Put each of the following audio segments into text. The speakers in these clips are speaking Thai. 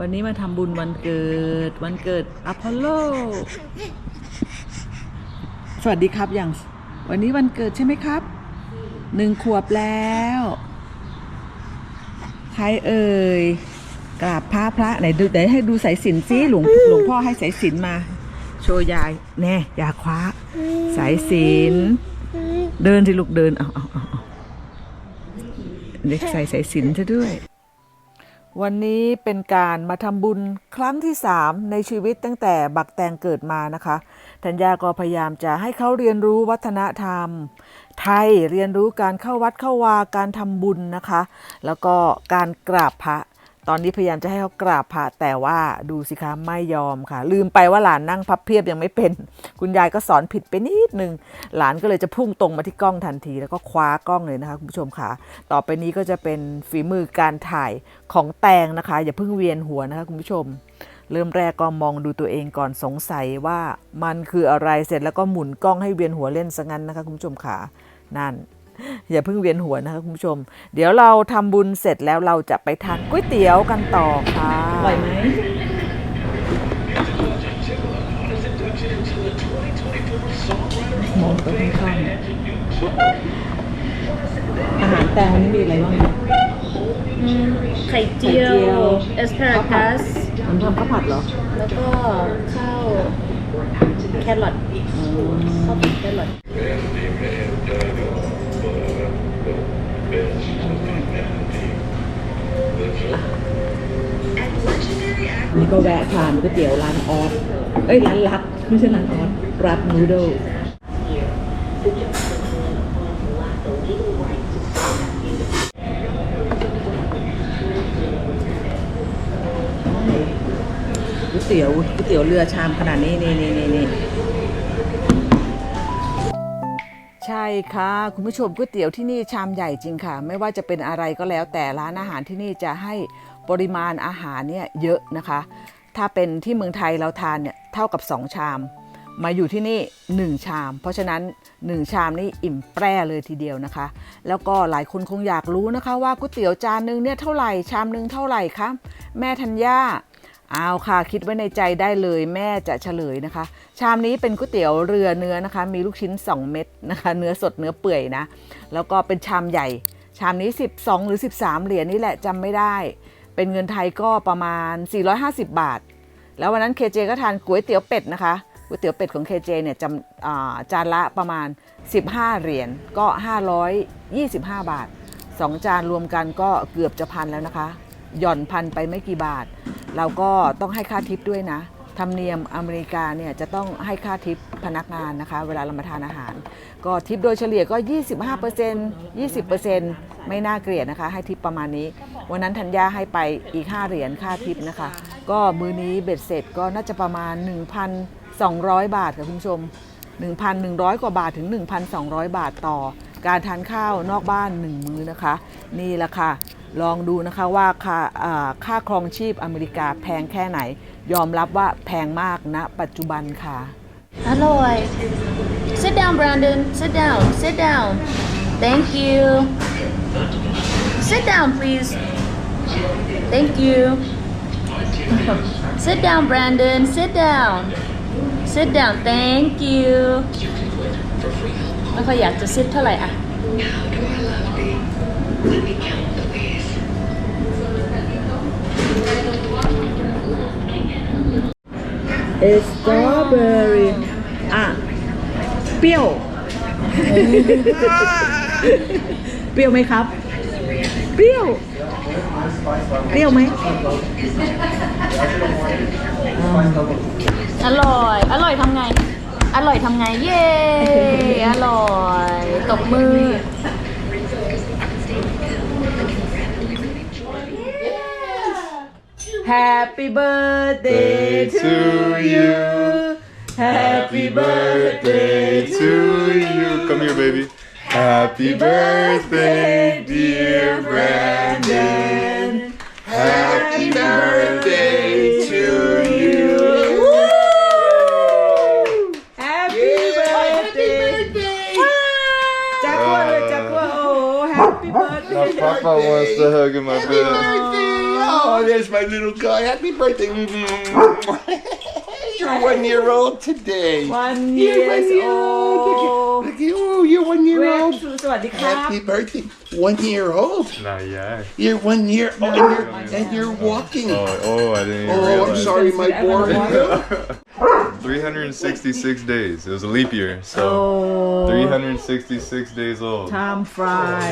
วันนี้มาทำบุญวันเกิด วันเกิดอพอลโล สวัสดีครับอย่าง วันนี้วันเกิดใช่ไหมครับ หนึ่งขวบแล้ว ใครเอ่ย กราบพระพระไหนดูไหนให้ดูสายสินสิหลวงหลวงพ่อให้สายสินมา โชว์ยาย แน่อย่าคว้า สายสิน เดินสิลูกเดิน เอาเอาเอาเด็กใส่สายสินซะด้วย วันนี้เป็นการมาทำบุญครั้งที่ 3 ในชีวิตตั้งแต่บักแตงเกิดมานะคะ ธัญญาก็พยายามจะให้เขาเรียนรู้วัฒนธรรม ไทยเรียนรู้การเข้าวัดเข้าวาการทำบุญนะคะ แล้วก็การกราบพระ ตอนนี้พยายามจะให้เขากราบพระแต่ว่าดูสิคะไม่ยอมค่ะ ลืมไปว่าหลานนั่งพับเพียบยังไม่เป็น คุณยายก็สอนผิดไปนิดนึง หลานก็เลยจะพุ่งตรงมาที่กล้องทันที แล้วก็คว้ากล้องเลยนะคะคุณผู้ชมค่ะ ต่อไปนี้ก็จะเป็นฝีมือการถ่ายของแตงนะคะ อย่าเพิ่งเวียนหัวนะคะคุณผู้ชม เริ่มแรกก็มองดูตัวเองก่อนสงสัยว่ามันคืออะไรเสร็จแล้วก็หมุนกล้องให้เวียนหัวเล่นซะงั้นนะคะคุณผู้ชมค่ะนั่น อย่าเพิ่งเวียนหัวนะคะคุณผู้ชม เดี๋ยวเราทำบุญเสร็จแล้วเราจะไปทานก๋วยเตี๋ยวกันต่อค่ะอร่อยไหม มองไปข้างๆอาหารแตงวันนี้มีอะไรบ้างคะไข่เจียวไข่เจียว เอสพารากัส มันทำข้าวผัดเหรอแล้วก็ข้าวแครอทข้าวผัดแครอท นี่ก็แวะทานก๋วยเตี๋ยวร้านออสเอ้ยร้านรักไม่ใช่ร้านออสรักนูโดก๋วยเตี๋ยวก๋วยเตี๋ยวเรือชามขนาดนี้นี่นี่นี่นี่ ใช่ค่ะ คุณผู้ชมก๋วยเตี๋ยวที่นี่ชามใหญ่จริงค่ะ ไม่ว่าจะเป็นอะไรก็แล้ว แต่ร้านอาหารที่นี่จะให้ปริมาณอาหารเนี่ยเยอะนะคะ ถ้าเป็นที่เมืองไทยเราทานเนี่ยเท่ากับ 2 ชาม มาอยู่ที่นี่ 1 ชาม เพราะฉะนั้น 1 ชามนี่อิ่มแปร่เลยทีเดียวนะคะ แล้วก็หลายคนคงอยากรู้นะคะว่าก๋วยเตี๋ยวจานนึงเนี่ยเท่าไหร่ชามนึงเท่าไหร่คะแม่ธัญญา เอาค่ะคิดไว้ในใจได้เลยแม่จะเฉลยนะคะ ชามนี้เป็นก๋วยเตี๋ยวเรือเนื้อนะคะ มีลูกชิ้น 2 เม็ดนะคะ เนื้อสดเนื้อเปื่อยนะ แล้วก็เป็นชามใหญ่ ชามนี้ 12 หรือ 13 เหรียญนี่แหละจำไม่ได้ เป็นเงินไทยก็ประมาณ 450 บาท แล้ววันนั้นเคเจก็ทานก๋วยเตี๋ยวเป็ดนะคะก๋วยเตี๋ยวเป็ดของเคเจเนี่ยจำจานละประมาณ 15 เหรียญก็ 525 บาท 2 จานรวมกันก็เกือบจะพันแล้วนะคะ หย่อนพันไปไม่กี่บาท เราก็ต้องให้ค่าทิปด้วยนะธรรมเนียมอเมริกาเนี่ยจะต้องให้ค่าทิปพนักงานนะคะ เวลาเรามาทานอาหาร ก็ทิปโดยเฉลี่ยก็ 25% 20%ไม่น่าเกลียดนะคะ ให้ทิปประมาณนี้ วันนั้นธัญญาให้ไปอีก 5 เหรียญค่าทิปนะคะ ก็มือนี้เบ็ดเสร็จก็น่าจะประมาณ 1,200 บาทค่ะคุณผู้ชม 1,100 กว่าบาทถึง 1,200 บาทต่อ การทานข้าวนอกบ้าน 1 มื้อนะคะ นี่แหละค่ะ ลองดูนะคะว่าค่าาค่าครองชีพอเมริกาแพงแค่ไหน ยอมรับว่าแพงมากณปัจจุบันค่ะ อร่อย sit down Brandon sit down sit down thank you sit down please thank you sit down Brandon sit down sit down thank you ไม่ค่อยอยากจะ sit เท่าไหร่อะเอสตร อเบอรี่อะ เปรี้ยว เปรี้ยวไหมครับ เปรี้ยว เปรี้ยวไหม อร่อย อร่อยทำไง อร่อยทำไง เย้ อร่อย ตบมือ Happy birthday to you. Happy birthday to you. Come here, baby. Happy birthday, dear Brandon. Happy birthday to you. Happy birthday. Jack Jack oh, Happy birthday. Papa wants to hug in my bed. Oh, they're There's my little guy. Happy birthday. You're one year old today. one You're one years year old. old Look at you. Oh, you're one year old. สวัสดีครับ Happy birthday. One year old. Not yet. You're one year old and you're, and you're walking. Oh, oh, I didn't even Oh, I'm realize. sorry, my boy. 366 days. It was a leap year, so โอ้ 366 days old. time fly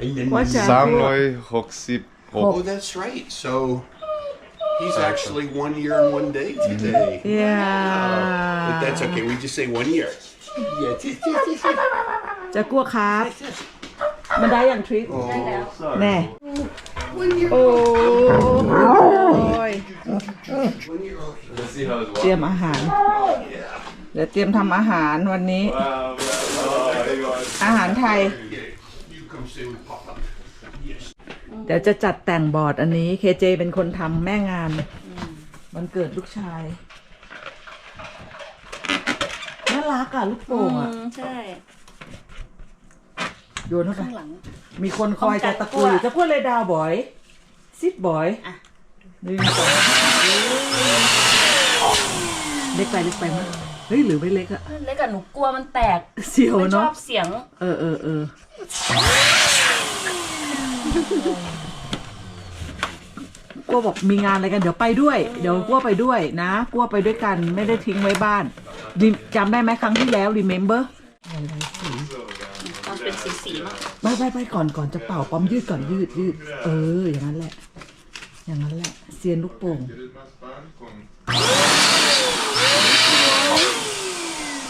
And then What's that? Samroy Hoksip. Oh, that's right. So he's actually one year and one day today. yeah But that's okay. We just say one year. Yeah. จะกลัวครับ มันได้อย่างทริป Oh, แน่ one year โอ้ย One year old. Let's see how his เตรียมอาหาร เดี๋ยวเตรียมทำอาหารวันนี้ Wow, wow, อาหารไทย You come stay with Papa. Yes. เดี๋ยวจะจัดแต่งบอร์ดอันนี้เคเจเป็นคนทำแม่งานมันเกิดลูกชายน่ารักอะ ลูกโป่งอะใช่ โยนเข้าไปข้างหลัง มีคนคอยจะตะกุยจะพูดเลยดาวบอย ซิดบอยอะ หนึ่งสองเล็กไปเล็กไปมั้ยเฮ้ยหรือไม่เล็กอะเล็กอะหนูกลัวมันแตกเสียวไม่ชอเนาะบเสียง เออเออเออ กลัวบอกมีงานอะไรกันเดี๋ยวไปด้วย เดี๋ยวกลัวไปด้วยนะกลัวไปด้วยกันไม่ได้ทิ้งไว้บ้านดิจำได้ไหมครั้งที่แล้ว remember มันเป็นสีสีๆมั้งไปไปไปก่อนก่อนจะเป่าปั๊มยืดก่อนยืดยืด เออ อย่างนั้นแหละ อย่างนั้นแหละเซียนลูกโป่ง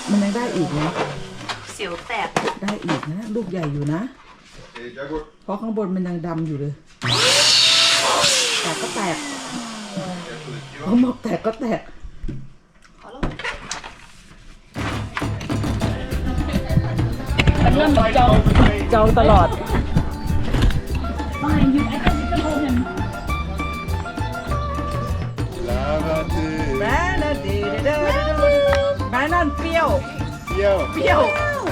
มันยังได้อีกนะเสียวแตก ได้อีกนะ ลูกใหญ่อยู่นะ Hey, Jaguar. เพราะข้างบนมันยังดำอยู่เลยแตกก็แตกเขาบอกแตกก็แตกมันเริ่มจองจองตลอด Lavate. แม่นาดีเด้อแม่นั่นเปรี้ยว Yo. เปรี้ยว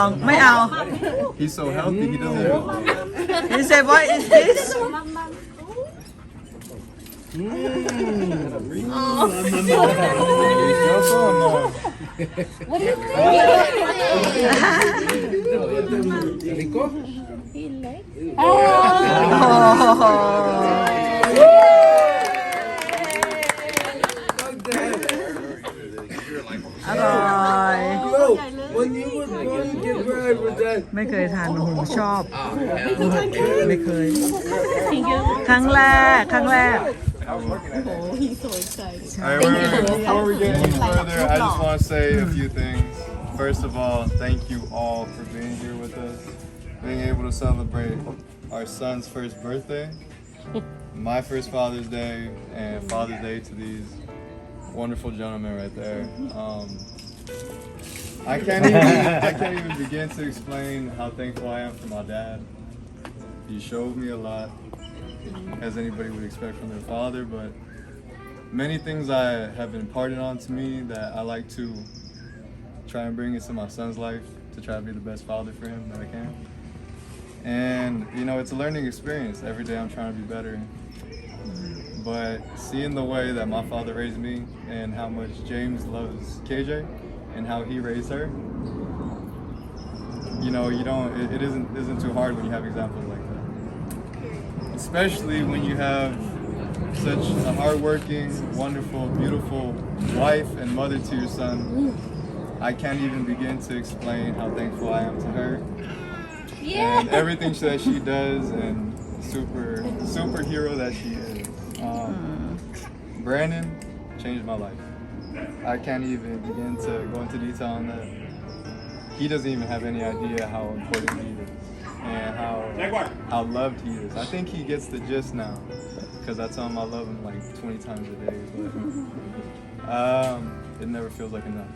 องไม่เอา He's so healthy, he doesn't know. He said what is thisอ ไม่เคยทานโอ้โหชอบ ไม่เคย ครั้งแรก ครั้งแรก Alright, we're- before we get any further, I just want to say a few things. First of all, thank you all for being here with us, being able to celebrate our son's first birthday, my first Father's Day, and Father's Day to these wonderful gentlemen right there. Um, I can't even I can't even begin to explain how thankful I am for my dad. He showed me a lot, as anybody would expect from their father, but many things I have been imparted on to me that I like to try and bring into my son's life to try to be the best father for him that I can. And you know, it's a learning experience. Every day I'm trying to be better. But seeing the way that my father raised me and how much James loves KJ and how he raised her, you know, you don't it, it isn't isn't too hard when you have examples like that. Especially when you have such a hardworking, wonderful, beautiful wife and mother to your son. I can't even begin to explain how thankful I am to her and everything that she does and super superhero that she is. Um, Brandon changed my life. I can't even begin to go into detail on that. He doesn't even have any idea how important he is and how how loved he is. I think he gets the gist now because I tell him I love him like 20 times a day. But, um, it never feels like enough.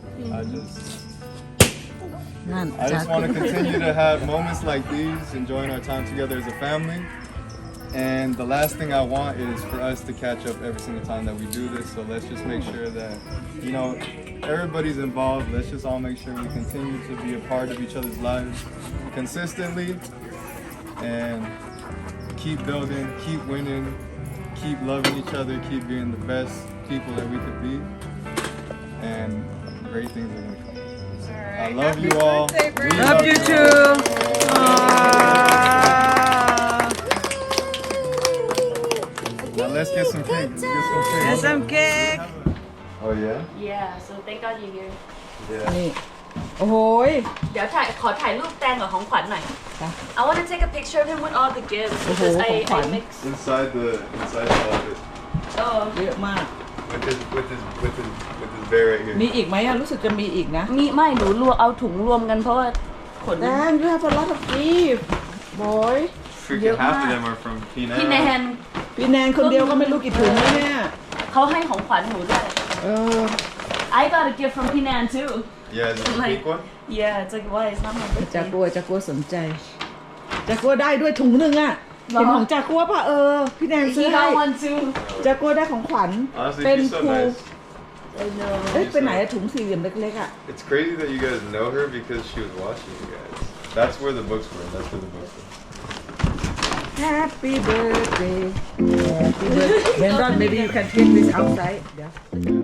I mm-hmm. just I just want to continue to have moments like these, enjoying our time together as a family. And the last thing I want is for us to catch up every single time that we do this. So let's just make sure that, you know, everybody's involved. Let's just all make sure we continue to be a part of each other's lives consistently and keep building, keep winning, keep loving each other, keep being the best people that we could be. And great things are going to come. I love you all. We Love you too. Let's get some cake. Let's get some cake. Get some cake. Oh yeah. Yeah so thank God you're here Yeah. นี่ โอ้โหย เดี๋ยวถ่ายขอถ่ายรูปแตงกับของขวัญหน่อยค่ะ I want to take a picture of him with all the gifts โอ้โห because I ของขวั I ญ mix Inside the inside all of it. oh เยอะมาก With his with his with his with his bear right here. มีอีกไหมอะรู้สึกจะมีอีกนะมีไม่หนูรวมเอาถุงรวมกันเพราะว่าขน แดง you have a lot of gift boy Freaking half of them are from Penang. พี่แนน พี่แนนคนเดียวก็ไม่รู้กี่ถุงแล้วเนี่ยเขาให้ของขวัญหนูด้วย เออ I got a gift from P Nan too Yeah, is it the Like- pink one? yeah it's like why it's not my จาก birthday กัวจากกัวสนใจจากกัวได้ด้วยถุงหนึ่งอะหรอ เห็นของจากกัวป่ะเออ พี่แนนซื้อ He ให้ got one too จากกัวได้ของขวัญ Honestly, เป็น she's so ครู nice. I know เอ๊ะไปไหนอะถุงสี่เหลี่ยมเล็กๆอะ It's crazy that you guys know her because she was watching you guys. That's where the books were. That's where the books were. Happy birthday. Happy birthday. Bendron, maybe you can take this outside. Yeah.